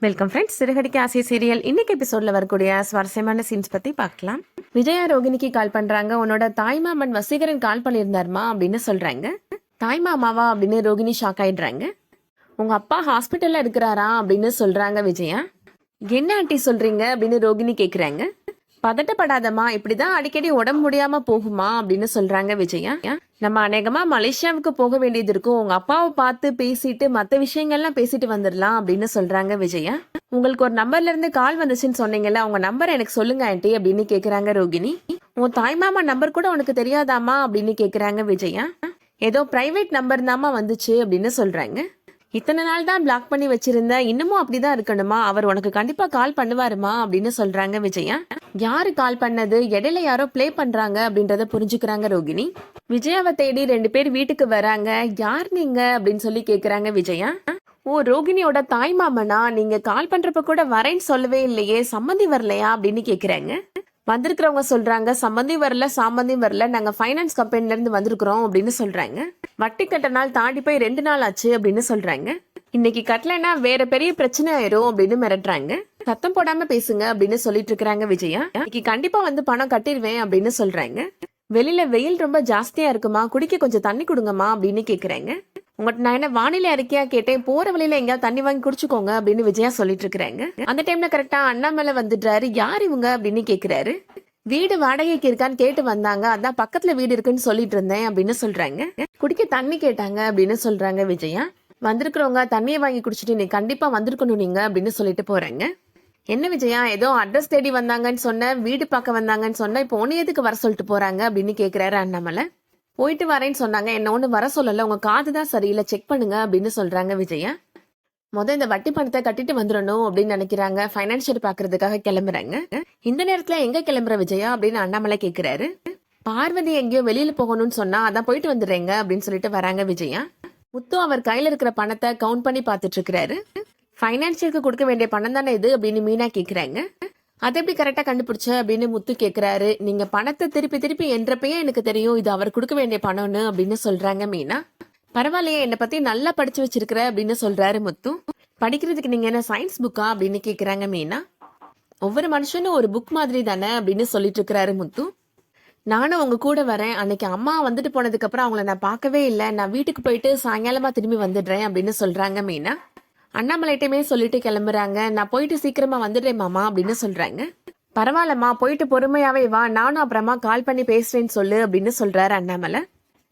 Welcome friends சிறுகடிக்க ஆசை serial இன்னைக்கு எபிசோட்ல வரக்கூடிய சுவாரஸ்யமான சீன்ஸ் பத்தி பார்க்கலாம். விஜயா ரோகிணிக்கு கால் பண்றாங்க. உன்னோட தாய்மாமன் வசீகரன் கால் பண்ணியிருந்தாருமா அப்படின்னு சொல்றாங்க. தாய்மாமாவா அப்படின்னு ரோகிணி ஷாக் ஆயிடுறாங்க. உங்க அப்பா ஹாஸ்பிட்டல்ல இருக்கிறாரா அப்படின்னு சொல்றாங்க விஜயா. என்ன ஆண்டி சொல்றீங்க அப்படின்னு ரோகிணி கேக்குறாங்க. பதட்டப்படாதம்மா இப்படிதான் அடிக்கடி உடம்பு முடியாம போகுமா அப்படின்னு சொல்றாங்க விஜயா. நம்ம அநேகமா மலேசியாவுக்கு போக வேண்டியது இருக்கும். உங்க அப்பாவை பார்த்து பேசிட்டு மத்த விஷயங்கள்லாம் பேசிட்டு வந்துடலாம் அப்படின்னு சொல்றாங்க விஜயா. உங்களுக்கு ஒரு நம்பர்ல இருந்து கால் வந்துச்சுன்னு சொன்னீங்கல்ல உங்க நம்பர் எனக்கு சொல்லுங்க ஆண்டி அப்படின்னு கேக்குறாங்க ரோகிணி. உன் தாய் மாமா நம்பர் கூட உனக்கு தெரியாதாமா அப்படின்னு கேக்குறாங்க விஜயா. ஏதோ பிரைவேட் நம்பர் தாமா வந்துச்சு அப்படின்னு சொல்றாங்க. இத்தனை நாள் தான் பிளாக் பண்ணி வச்சிருந்தேன் இன்னமும் அப்படிதான் இருக்கணுமா? அவர் உனக்கு கண்டிப்பா கால் பண்ணுவாருமா அப்படின்னு சொல்றாங்க விஜயா. யாரு கால் பண்ணது? இடையில யாரோ ப்ளே பண்றாங்க அப்படின்றத புரிஞ்சுக்கிறாங்க ரோகிணி. விஜயாவை தேடி ரெண்டு பேர் வீட்டுக்கு வராங்க. யார் நீங்க? அப்படின்னு சொல்லி கேக்குறாங்க விஜயா. ஓ ரோகிணியோட தாய் மாமனா? நீங்க கால் பண்றப்ப கூட வரேன்னு சொல்லவே இல்லையே. சம்மந்தி வரலையா? அப்படின்னு கேக்குறாங்க. வந்திருக்கிறவங்க சொல்றாங்க சம்மந்தி வரல சாமந்தி வரல. நாங்க ஃபைனான்ஸ் கம்பெனில இருந்து வந்திருக்கிறோம் அப்படின்னு சொல்றாங்க. வட்டி கட்ட நாள் தாண்டி போய் ரெண்டு நாள் ஆச்சு அப்படின்னு சொல்றாங்க. இன்னைக்கு கட்டலைன்னா வேற பெரிய பிரச்சனை ஆயிரும் அப்படின்னு மிரட்டுறாங்க. சத்தம் போடாம பேசுங்க அப்படின்னு சொல்லிட்டு இருக்கிறாங்க விஜயா. இன்னைக்கு கண்டிப்பா வந்து பணம் கட்டிடுவேன் அப்படின்னு சொல்றாங்க. வெளியில வெயில் ரொம்ப ஜாஸ்தியா இருக்குமா? குடிக்க கொஞ்சம் தண்ணி கொடுங்கம்மா அப்படின்னு கேக்குறாங்க. உங்கள்கிட்ட நான் என்ன வானிலை அறிக்கையா கேட்டேன். போற வழியில எங்கேயாவது தண்ணி வாங்கி குடிச்சுக்கோங்க அப்படின்னு விஜயா சொல்லிட்டு இருக்கிறாங்க. அந்த டைம்ல கரெக்டா அண்ணாமலை வந்துடுறாரு யார் இவங்க அப்படின்னு கேக்குறாரு. வீடு வாடகைக்கு இருக்கான்னு கேட்டு வந்தாங்க. அதான் பக்கத்துல வீடு இருக்குன்னு சொல்லிட்டு இருந்தேன் அப்படின்னு சொல்றாங்க. குடிக்க தண்ணி கேட்டாங்க அப்படின்னு சொல்றாங்க விஜயா. வந்திருக்கிறவங்க தண்ணியை வாங்கி குடிச்சிட்டு நீ கண்டிப்பா வந்திருக்கணும் நீங்க அப்படின்னு சொல்லிட்டு போறாங்க. என்ன விஜயா ஏதோ அட்ரஸ் தேடி வந்தாங்கன்னு சொன்ன வீடு பார்க்க வந்தாங்கன்னு சொன்ன இப்போ ஒன்று எதுக்கு வர சொல்லிட்டு போறாங்க அப்படின்னு கேட்குறாரு அண்ணாமலை. போயிட்டு வரேன்னு சொன்னாங்க. என்ன ஒன்று வர சொல்லலை. உங்கள் காது தான் சரியில்லை. செக் பண்ணுங்க அப்படின்னு சொல்கிறாங்க விஜயா. முத இந்த வட்டி பணத்தை கட்டிட்டு வந்துடணும் அப்படின்னு நினைக்கிறாங்க. ஃபைனான்சியல் பாக்குறதுக்காக கிளம்புறாங்க. இந்த நேரத்துல எங்க கிளம்புற விஜயா அப்படின்னு அண்ணாமலை கேக்குறாரு. பார்வதி எங்கேயோ வெளியில போகணும்னு சொன்னா அதான் போயிட்டு வந்துடுறேங்க அப்படின்னு சொல்லிட்டு வராங்க விஜயா. முத்து அவர் கையில இருக்கிற பணத்தை கவுண்ட் பண்ணி பார்த்துட்டு இருக்கிறாரு. ஃபைனான்சியலுக்கு கொடுக்க வேண்டிய பணம் தானே இது அப்படின்னு மீனா கேட்குறாங்க அதை எப்படி கரெக்டாக கண்டுபிடிச்ச அப்படின்னு முத்து கேட்குறாரு நீங்கள் பணத்தை திருப்பி திருப்பி என்றப்பயே எனக்கு தெரியும் இது அவர் கொடுக்க வேண்டிய பணம்னு அப்படின்னு சொல்கிறாங்க மீனா. பரவாயில்லையே என்னை பற்றி நல்லா படித்து வச்சிருக்கிற அப்படின்னு சொல்கிறாரு முத்து. படிக்கிறதுக்கு நீங்கள் என்ன சயின்ஸ் புக்கா அப்படின்னு கேட்குறாங்க மீனா. ஒவ்வொரு மனுஷனும் ஒரு புக் மாதிரி தானே அப்படின்னு சொல்லிட்டு இருக்கிறாரு முத்து. நானும் உங்க கூட வரேன். அன்னைக்கு அம்மா வந்துட்டு போனதுக்கு அப்புறம் அவங்கள நான் பார்க்கவே இல்லை. நான் வீட்டுக்கு போயிட்டு சாயங்காலமா திரும்பி வந்துடுறேன் அப்படின்னு சொல்றாங்க மீனா. அண்ணாமலைகிட்டமே சொல்லிட்டு கிளம்புறாங்க. நான் போயிட்டு சீக்கிரமா வந்துடுறேன் மாமா அப்படின்னு சொல்றாங்க. பரவாயில்லம்மா போயிட்டு பொறுமையாவே வா. நானும் அப்புறமா கால் பண்ணி பேசுறேன்னு சொல்லு அப்படின்னு சொல்றாரு அண்ணாமலை.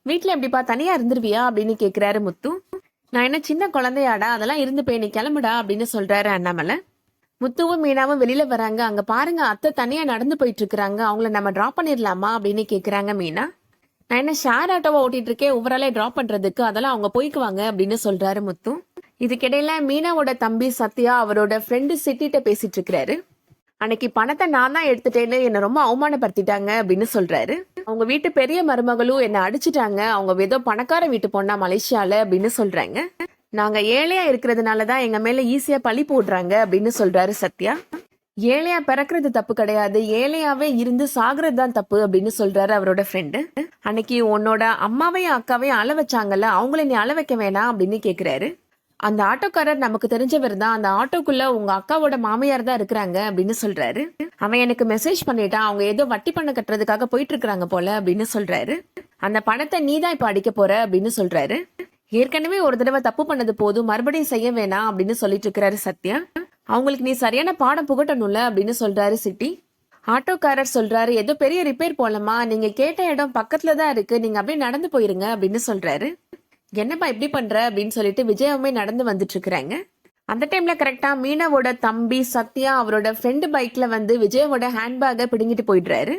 வீட்டில் எப்படிப்பா தனியா இருந்துருவியா அப்படின்னு கேக்குறாரு முத்து. நான் என்ன சின்ன குழந்தையாடா? அதெல்லாம் இருந்து போய் நீ கிளம்புடா அப்படின்னு சொல்றாரு அண்ணாமலை. முத்துவும் மீனாவும் வெளியில வராங்க. அங்க பாருங்க அத்தை தனியா நடந்து போயிட்டு இருக்கிறாங்க. அவங்கள நம்ம டிராப் பண்ணிடலாமா அப்படின்னு கேக்குறாங்க மீனா. நான் என்ன ஷேர் ஆட்டோவை ஓட்டிட்டு இருக்கேன்? ஓவராலே டிராப் பண்றதுக்கு. அதெல்லாம் அவங்க போய்க்குவாங்க அப்படின்னு சொல்றாரு முத்து. இதுக்கிடையில மீனாவோட தம்பி சத்யா அவரோட ஃப்ரெண்டு சிட்டிகிட்ட பேசிட்டு இருக்கிறாரு. அன்னைக்கு பணத்தை நான் தான் எடுத்துட்டேன்னு என்னை ரொம்ப அவமானப்படுத்திட்டாங்க அப்படின்னு சொல்றாரு. அவங்க வீட்டு பெரிய மருமகளும் என்னை அடிச்சிட்டாங்க. அவங்க ஏதோ பணக்கார வீட்டு பொண்ணா மலேசியால அப்படின்னு சொல்றாங்க. நாங்க ஏழையா இருக்கிறதுனால தான் எங்க மேல ஈஸியா பழி போடுறாங்க அப்படின்னு சொல்றாரு சத்யா. ஏழையா பிறக்கிறது தப்பு கிடையாது. ஏழையாவே இருந்து சாகுறது தான் தப்பு அப்படின்னு சொல்றாரு அவரோட ஃப்ரெண்டு அன்னைக்கு உன்னோட அம்மாவையும் அக்காவையும் அள வச்சாங்கல்ல அவங்கள நீ அள வைக்க வேணாம் அப்படின்னு கேக்குறாரு. அந்த ஆட்டோக்காரர் நமக்கு தெரிஞ்சவர் தான். அந்த ஆட்டோக்குள்ள உங்க அக்காவோட மாமியார் தான் இருக்கிறாங்க அப்படின்னு சொல்றாரு. அவன் எனக்கு மெசேஜ் பண்ணிட்டான். அவங்க ஏதோ வட்டி பணம் கட்டுறதுக்காக போயிட்டு இருக்கிறாங்க போல அப்படின்னு சொல்றாரு. அந்த பணத்தை நீ தான் இப்ப அடிக்க போற அப்படின்னு சொல்றாரு. ஏற்கனவே ஒரு தடவை தப்பு பண்ணது போதும். மறுபடியும் செய்ய வேணாம் அப்படின்னு சொல்லிட்டு இருக்கிறாரு சத்யா. அவங்களுக்கு நீ சரியான பாடம் புகட்டணும்ல அப்படின்னு சொல்றாரு சிட்டி. ஆட்டோக்காரர் சொல்றாரு ஏதோ பெரிய ரிப்பேர் போலமா நீங்க கேட்ட இடம் பக்கத்துல தான் இருக்கு. நீங்க அப்படியே நடந்து போயிருங்க அப்படின்னு சொல்றாரு. என்னப்பா இப்படி பண்ற? அப்படின்னு சொல்லிட்டு விஜயமே நடந்து வந்துட்டு இருக்கிறாங்க அந்த டைம்ல கரெக்டா மீனாவோட தம்பி சத்யா அவரோட ஃப்ரெண்டு பைக்ல வந்து விஜயோட ஹேண்ட்பேக்கை பிடுங்கிட்டு போயிடுறாரு.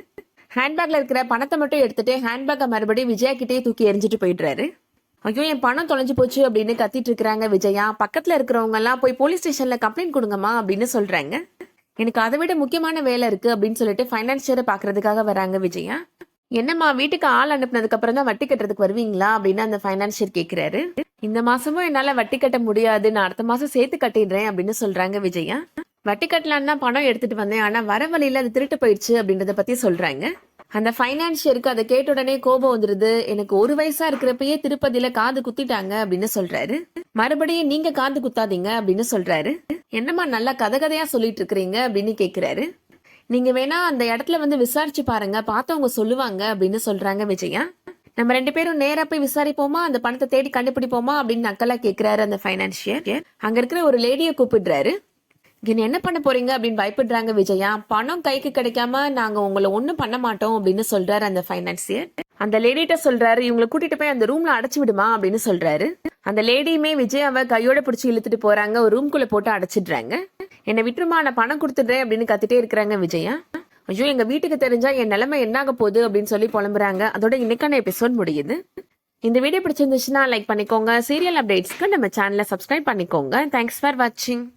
ஹேண்ட்பேக்ல இருக்கிற பணத்தை மட்டும் எடுத்துட்டு ஹேண்ட்பேக்கை மறுபடியும் விஜயா கிட்டே தூக்கி எரிஞ்சிட்டு போயிடுறாரு. ஐயோ என் பணம் தொலைஞ்சு போச்சு அப்படின்னு கத்திட்டு இருக்கிறாங்க விஜயா. பக்கத்துல இருக்கிறவங்க எல்லாம் போய் போலீஸ் ஸ்டேஷன்ல கம்ப்ளைண்ட் கொடுங்கம்மா அப்படின்னு சொல்றாங்க. எனக்கு அதை விட முக்கியமான வேலை இருக்கு அப்படின்னு சொல்லிட்டு ஃபைனான்சியரை பாக்குறதுக்காக வராங்க விஜயா. என்னம்மா வீட்டுக்கு ஆள் அனுப்புனதுக்கு அப்புறம் தான் வட்டி கட்டுறதுக்கு வருவீங்களா? அப்படின்னு அந்த ஃபைனான்சியர் கேக்குறாரு. இந்த மாசமும் என்னால வட்டி கட்ட முடியாது நான் அடுத்த மாசம் சேர்த்து கட்டிடுறேன் அப்படின்னு சொல்றாங்க விஜயா. வட்டி கட்டலான்னு தான் பணம் எடுத்துட்டு வந்தேன் ஆனா வர வழியில அது திருட்டு போயிடுச்சு அப்படின்றத பத்தி சொல்றாங்க. அந்த ஃபைனான்சியருக்கு அதை கேட்ட உடனே கோபம் வந்துருது. எனக்கு ஒரு வயசா இருக்கிறப்பயே திருப்பதியில காது குத்திட்டாங்க அப்படின்னு சொல்றாரு. மறுபடியும் நீங்க காது குத்தாதீங்க அப்படின்னு சொல்றாரு. என்னம்மா நல்லா கதை கதையா சொல்லிட்டு இருக்கிறீங்க அப்படின்னு கேக்குறாரு. நீங்க வேணா அந்த இடத்துல வந்து விசாரிச்சு பாருங்க. பார்த்தவங்க சொல்லுவாங்க அப்படின்னு சொல்றாங்க விஜயா. நம்ம ரெண்டு பேரும் நேரா போய் விசாரிப்போமா? அந்த பணத்தை தேடி கண்டுபிடிப்போமா? அப்படின்னு நக்கலா கேக்குறாரு அந்த ஃபைனான்ஷியர் அங்க இருக்கிற ஒரு லேடியை கூப்பிடுறாரு. என்ன என்ன பண்ண போறீங்க அப்படின்னு பயப்படுறாங்க விஜயா. பணம் கைக்கு கிடைக்காம நாங்க உங்களை ஒன்றும் பண்ண மாட்டோம் அப்படின்னு சொல்றாரு அந்த ஃபைனான்சியர் அந்த லேடிட்ட சொல்றாரு இவங்களை கூட்டிட்டு போய் அந்த ரூம்ல அடைச்சு விடுமா? அப்படின்னு சொல்றாரு. அந்த லேடியுமே விஜயாவை கையோட பிடிச்சி இழுத்துட்டு போறாங்க ஒரு ரூம்குள்ள போட்டு அடைச்சிடுறாங்க. என்னை விட்டுருமா நான் பணம் கொடுத்துடுறேன் அப்படின்னு கத்திட்டே இருக்கிறாங்க விஜயா. ஐயோ எங்க வீட்டுக்கு தெரிஞ்சா என் நிலைமை என்னாக போகுது? அப்படின்னு சொல்லி புலம்புறாங்க. அதோட இன்னைக்கான எபிசோட் முடியுது. இந்த வீடியோ பிடிச்சிருந்துச்சுன்னா லைக் பண்ணிக்கோங்க. சீரியல் அப்டேட்ஸ்க்கு நம்ம சேனலை சப்ஸ்கிரைப் பண்ணிக்கோங்க. தேங்க்ஸ் ஃபார் வாட்சிங்